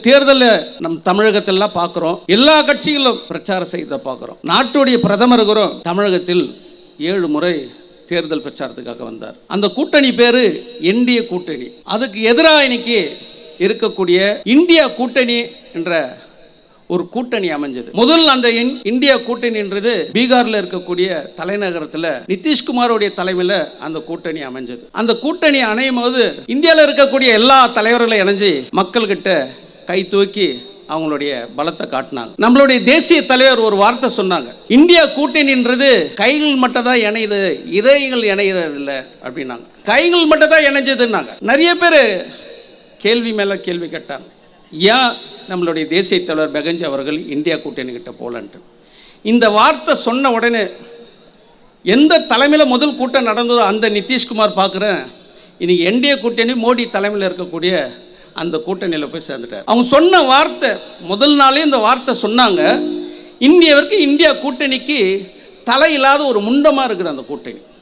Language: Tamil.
தேர்தலில் நம் தமிழகத்திலாம் பார்க்குறோம். எல்லா கட்சிகளும் பிரச்சாரம் செய்த பார்க்குறோம். நாட்டுடைய பிரதமருக்கும் தமிழகத்தில் ஏழு முறை தேர்தல் பிரச்சாரத்துக்காக வந்தார். அந்த கூட்டணி பேரு என்டிஏ கூட்டணி. அதுக்கு எதிராக இன்னைக்கு இருக்கக்கூடிய இந்தியா கூட்டணி என்ற ஒரு கூட்டணி அமைஞ்சது. முதல் அந்த இன்- இந்தியா கூட்டணின்றது பீகார்ல இருக்கக்கூடிய தலைநகரத்துல நிதிஷ்குமாரோடைய தலைமையில அந்த கூட்டணி அமைஞ்சது. அந்த கூட்டணி அணையும் போது இந்தியாவில் இருக்கக்கூடிய எல்லா தலைவர்களும் இணைஞ்சு மக்கள்கிட்ட கை தூக்கி அவங்களுடைய பலத்தை காட்டினாங்க. நம்மளுடைய தேசிய தலைவர் ஒரு வார்த்தை சொன்னாங்க. இந்தியா கூட்டணின்றது கைகள் மட்டும் தான் இணையுது இதயங்கள் இணைகிறது இல்லை அப்படின்னாங்க. கைகள் மட்டும் தான் இணைஞ்சதுன்னாங்க. நிறைய பேர் கேள்வி மேலே கேள்வி கேட்டாங்க. ஏன் நம்மளுடைய தேசிய தலைவர் பெகஞ்சி அவர்கள் இந்தியா கூட்டணி கிட்ட போகலன்ட்டு? இந்த வார்த்தை சொன்ன உடனே எந்த தலைமையில் முதல் கூட்டம் நடந்ததோ அந்த நிதிஷ்குமார் பார்க்குறேன் இன்னைக்கு என்டிஏ கூட்டணி மோடி தலைமையில் இருக்கக்கூடிய அந்த கூட்டணியில் போய் சேர்ந்துட்டார். அவங்க சொன்ன வார்த்தை முதல் நாளே இந்த வார்த்தை சொன்னாங்க. இந்தியாவிற்கு இந்தியா கூட்டணிக்கு தலையில்லாத ஒரு முண்டமாக இருக்குது அந்த கூட்டணி.